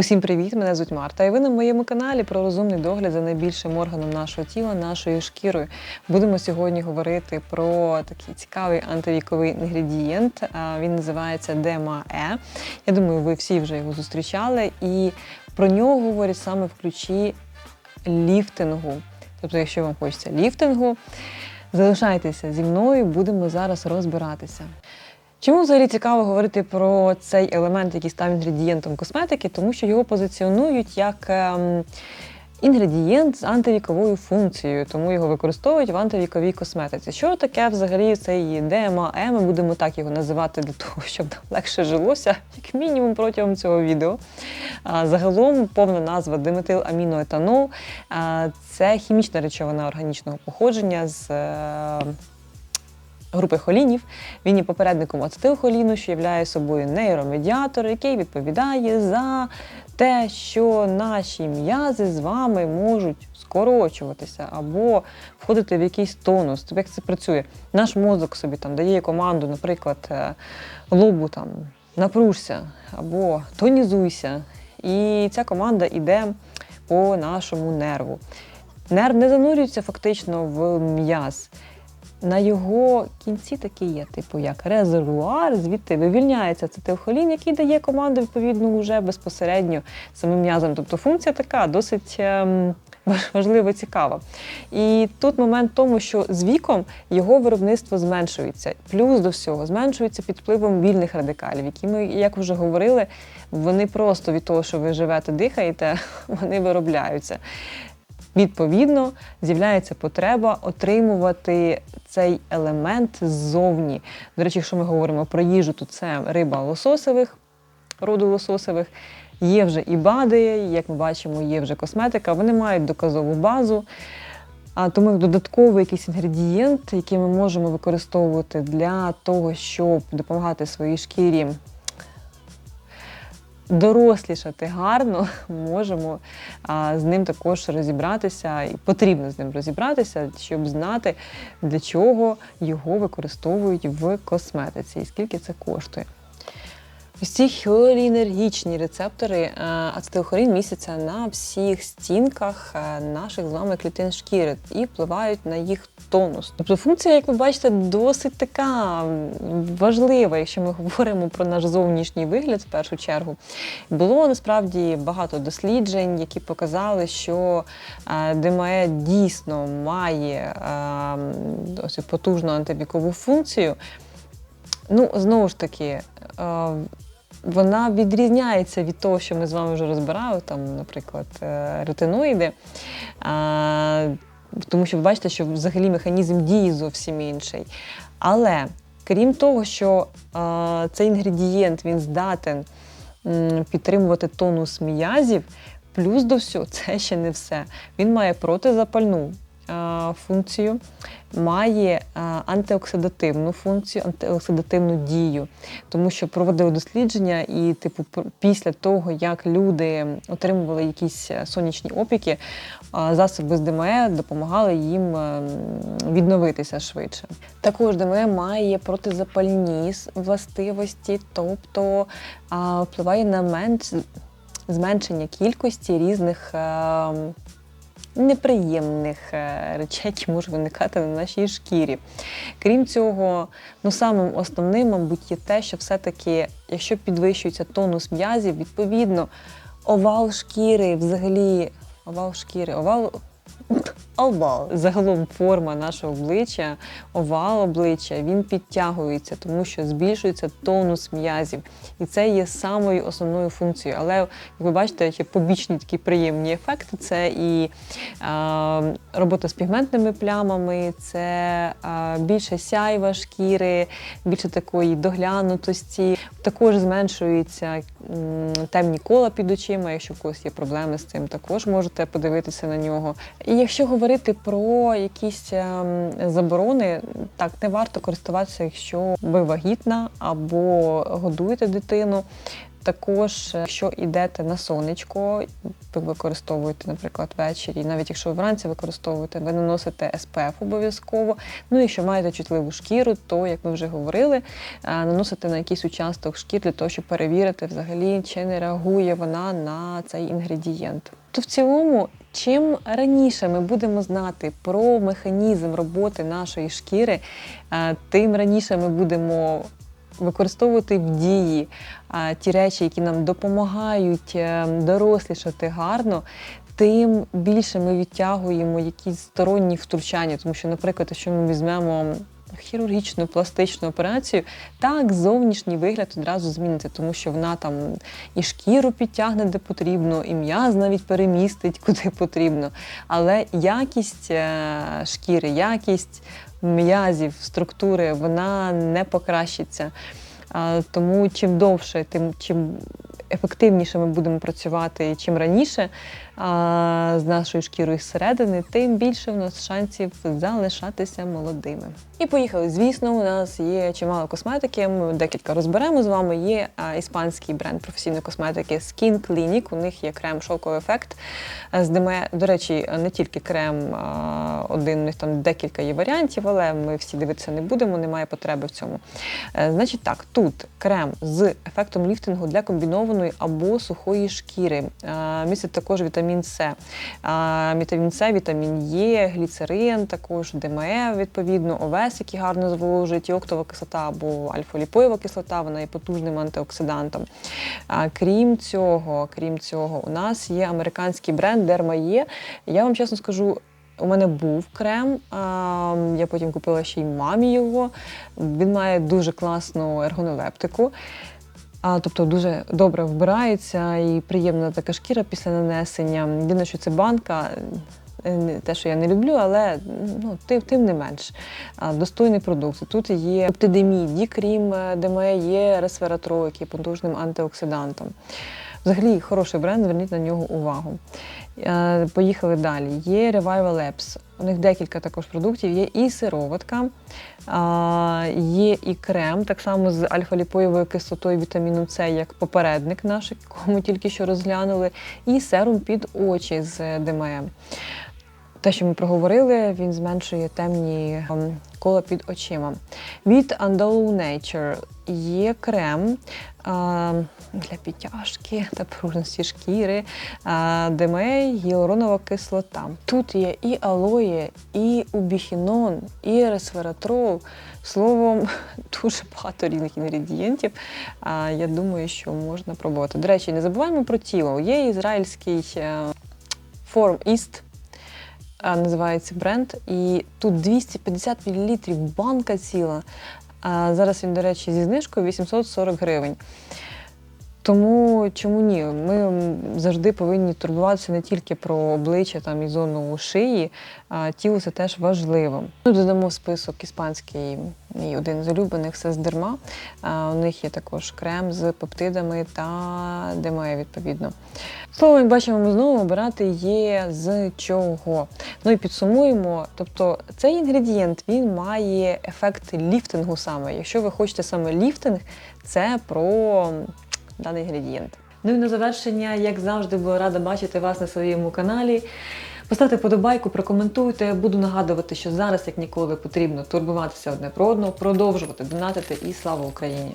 Усім привіт! Мене звуть Марта, і ви на моєму каналі про розумний догляд за найбільшим органом нашого тіла, нашою шкірою. Будемо сьогодні говорити про такий цікавий антивіковий інгредієнт. Він називається ДМАЕ. Я думаю, ви всі вже його зустрічали, і про нього говорять саме в ключі ліфтингу. Тобто, якщо вам хочеться ліфтингу, залишайтеся зі мною, будемо зараз розбиратися. Чому взагалі цікаво говорити про цей елемент, який став інгредієнтом косметики? Тому що його позиціонують як ем, інгредієнт з антивіковою функцією, тому його використовують в антивіковій косметиці. Що таке взагалі цей ДМАЕ? Ми будемо так його називати для того, щоб легше жилося, як мінімум протягом цього відео. Загалом повна назва диметиламіноетанол це хімічна речовина органічного походження з. Групи холінів. Він є попередником ацетилхоліну, що являє собою нейромедіатор, який відповідає за те, що наші м'язи з вами можуть скорочуватися або входити в якийсь тонус. Тобто, як це працює? Наш мозок собі там дає команду, наприклад, е, лобу там напружся або тонізуйся. І ця команда йде по нашому нерву. Нерв не занурюється фактично в м'яз. На його кінці такі є, типу як резервуар, звідти вивільняється ацетилхолін, який дає команду відповідно вже безпосередньо самим м'язам. Тобто функція така досить ем, важ- важлива, цікава. І тут момент в тому, що з віком його виробництво зменшується. Плюс до всього зменшується під впливом вільних радикалів, які ми, як вже говорили, вони просто від того, що ви живете, дихаєте, вони виробляються. Відповідно, з'являється потреба отримувати цей елемент ззовні. До речі, якщо ми говоримо про їжу, то це риба лососових, роду лососових. Є вже і БАДи, як ми бачимо, є вже косметика. Вони мають доказову базу. А тому додатковий якийсь інгредієнт, який ми можемо використовувати для того, щоб допомагати своїй шкірі дорослішати гарно, можемо а, з ним також розібратися, і потрібно з ним розібратися, щоб знати, для чого його використовують в косметиці і скільки це коштує. Ці хіолінергічні рецептори е, ацетилхолін містяться на всіх стінках е, наших з вами клітин шкіри і впливають на їх тонус. Тобто функція, як ви бачите, досить така важлива, якщо ми говоримо про наш зовнішній вигляд в першу чергу. Було насправді багато досліджень, які показали, що е, ДМЕ дійсно має досить потужну антивікову функцію. Ну, знову ж таки, вона відрізняється від того, що ми з вами вже розбирали, там, наприклад, е, ретиноїди. Тому що ви бачите, що взагалі механізм дії зовсім інший. Але крім того, що цей інгредієнт він здатен підтримувати тонус м'язів, плюс до всього, це ще не все. Він має протизапальну функцію, має е, антиоксидативну функцію, антиоксидативну дію. Тому що проводили дослідження, і, типу, після того, як люди отримували якісь е, сонячні опіки, засоби з ДМЕ допомагали їм е, відновитися швидше. Також ДМЕ має протизапальні властивості, тобто впливає на менш зменшення кількості різних. Неприємних е, речей, які можуть виникати на нашій шкірі. Крім цього, ну самим основним, мабуть, є те, що все-таки, якщо підвищується тонус м'язів, відповідно, овал шкіри, взагалі, овал шкіри, овал. Овал. Загалом форма нашого обличчя, овал обличчя, він підтягується, тому що збільшується тонус м'язів. І це є самою основною функцією. Але, як ви бачите, є побічні такі приємні ефекти. Це і е, робота з пігментними плямами, це е, більше сяйва шкіри, більше такої доглянутості. Також зменшуються темні кола під очима. Якщо у когось є проблеми з цим, також можете подивитися на нього. І якщо говорити про якісь ем, заборони, так не варто користуватися, якщо ви вагітна або годуєте дитину. Також, е, якщо йдете на сонечко, ви використовуєте, наприклад, ввечері, навіть якщо ви вранці використовуєте, ви наносите SPF обов'язково. Ну і якщо маєте чутливу шкіру, то, як ми вже говорили, е, наносите на якийсь участок шкір для того, щоб перевірити взагалі, чи не реагує вона на цей інгредієнт. То в цілому, чим раніше ми будемо знати про механізм роботи нашої шкіри, е, тим раніше ми будемо використовувати в дії ті речі, які нам допомагають е, дорослішати гарно. Тим більше ми відтягуємо якісь сторонні втручання, тому що, наприклад, якщо ми візьмемо хірургічну пластичну операцію, так зовнішній вигляд одразу зміниться, тому що вона там і шкіру підтягне де потрібно, і м'яз навіть перемістить куди потрібно. Але якість е, шкіри, якість м'язів, структури, вона не покращиться. Тому чим довше, тим чим ефективніше ми будемо працювати чим раніше з нашою шкірою зсередини, тим більше в нас шансів залишатися молодими. І поїхали. Звісно, у нас є чимало косметики. Ми декілька розберемо з вами. Є іспанський бренд професійної косметики Skin Clinic. У них є крем шовковий ефект з. До речі, не тільки крем один, у них там декілька є варіантів, але ми всі дивитися не будемо, немає потреби в цьому. Е, Значить так, тут крем з ефектом ліфтингу для комбінованої або сухої шкіри. Е, Містить також вітамін С. Е, Вітамін С, вітамін Е, гліцерин, також ДМЕ, відповідно, овес, який гарно зволожують, і октова кислота або альфа-ліпоєва кислота, вона є потужним антиоксидантом. Крім цього, крім цього, у нас є американський бренд Derma-E. Я вам чесно скажу, у мене був крем, я потім купила ще й мамі його. Він має дуже класну ергонолептику. А, тобто дуже добре вбирається і приємна така шкіра після нанесення. Єдине, що це банка. е, Те, що я не люблю, але ну, тим, тим не менш достойний продукт. Тут є оптидемій, дікрім, ДМЕ, є ресвератрол, який є потужним антиоксидантом. Взагалі хороший бренд, зверніть на нього увагу. Е, Поїхали далі. Є Revival Labs. У них декілька також продуктів. Є і сироватка, є і крем, так само з альфа-ліпоєвою кислотою вітаміну С, як попередник наш, якого ми тільки що розглянули, і серум під очі з ДМЕ. Те, що ми проговорили, він зменшує темні ем, кола під очима. Від Andalou Nature є крем для підтяжки та пружності шкіри, ДМЕ, гіалуронова кислота. Тут є і алоє, і убіхінон, і ресвератрол. Словом, дуже багато різних інгредієнтів. Я думаю, що можна пробувати. До речі, не забуваємо про тіло. Є ізраїльський е, Form East називається бренд. І тут 250 мл банка ціла. А зараз він, до речі, зі знижкою 840 гривень. Тому чому ні? Ми завжди повинні турбуватися не тільки про обличчя там, і зону шиї, а тіло це теж важливо. Ми додамо список іспанський, мій один з улюблених це з дерма. А, У них є також крем з пептидами та ДМЕ, відповідно. Слово, як бачимо, ми знову обирати є з чого. Ну і підсумуємо. Тобто цей інгредієнт він має ефект ліфтингу саме. Якщо ви хочете саме ліфтинг, це про даний інгредієнт. Ну і на завершення, як завжди, була рада бачити вас на своєму каналі. Поставте подобайку, прокоментуйте. Буду нагадувати, що зараз, як ніколи, потрібно турбуватися одне про одного, продовжувати донатити і слава Україні!